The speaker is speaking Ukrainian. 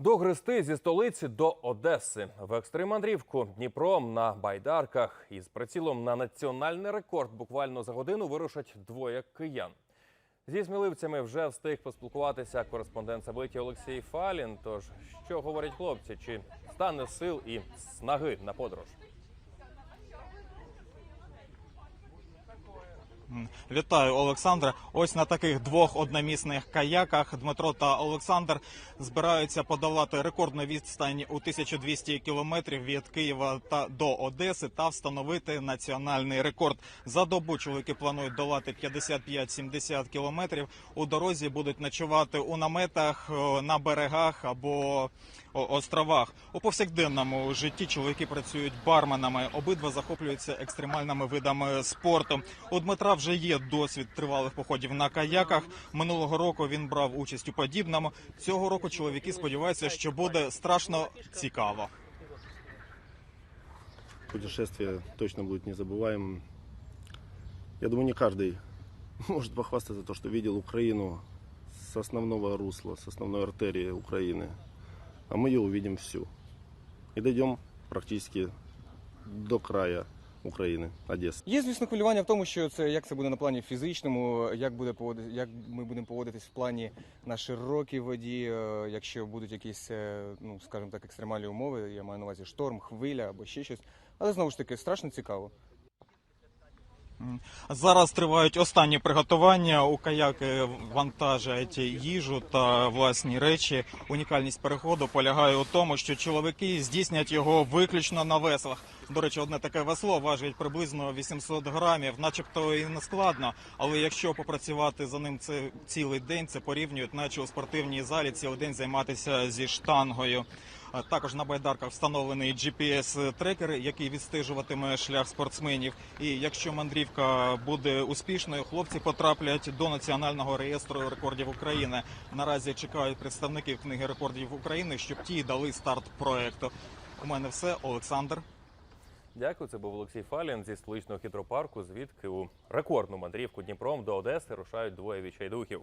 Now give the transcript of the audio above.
До Гристи зі столиці до Одеси в екстремандрівку Дніпром на байдарках із прицілом на національний рекорд буквально за годину вирушать двоє киян. Зі сміливцями вже встиг поспілкуватися кореспондент Сабиті Олексій Фалін. Тож що говорять хлопці? Чи стане сил і снаги на подорож? Вітаю, Олександре. Ось на таких двох одномісних каяках Дмитро та Олександр збираються подолати рекордну відстань у 1200 кілометрів від Києва та до Одеси та встановити національний рекорд. За добу чоловіки планують долати 55-70 кілометрів. У дорозі будуть ночувати у наметах е, на берегах або островах. У повсякденному житті чоловіки працюють барменами. Обидва захоплюються екстремальними видами спорту. У Дмитра вже є досвід тривалих походів на каяках. Минулого року він брав участь у подібному. Цього року чоловіки сподіваються, що буде страшно цікаво. Путешествие точно будет незабываемым. Я думаю, не каждый может похвастаться то, что видел Украину с основного русла, с основной артерии Украины. А мы ее увидим всю. И дойдем практически до края України, Одеси. Є, звісно, хвилювання в тому, що це як це буде на плані фізичному, як буде поводити, як ми будемо поводитись в плані на широкій воді, е, якщо будуть якісь, е, ну скажімо так, екстремальні умови. Я маю на увазі шторм, хвиля або ще щось. Але знову ж таки страшно цікаво. Зараз тривають останні приготування. У каяки вантажать їжу та власні речі. Унікальність переходу полягає у тому, що чоловіки здійснять його виключно на веслах. До речі, одне таке весло важить приблизно 800 грамів, начебто і не складно. Але якщо попрацювати за ним це цілий день, це порівнюють, наче у спортивній залі цілий день займатися зі штангою. Також на байдарках встановлений GPS-трекер, який відстежуватиме шлях спортсменів. І якщо мандрівка буде успішною, хлопці потраплять до національного реєстру рекордів України. Наразі чекають представників книги рекордів України, щоб ті дали старт проекту. У мене все, Олександр. Дякую. Це був Олексій Фалін зі столичного хітропарку, звідки у рекордну мандрівку Дніпром до Одеси рушають двоє відчайдухів.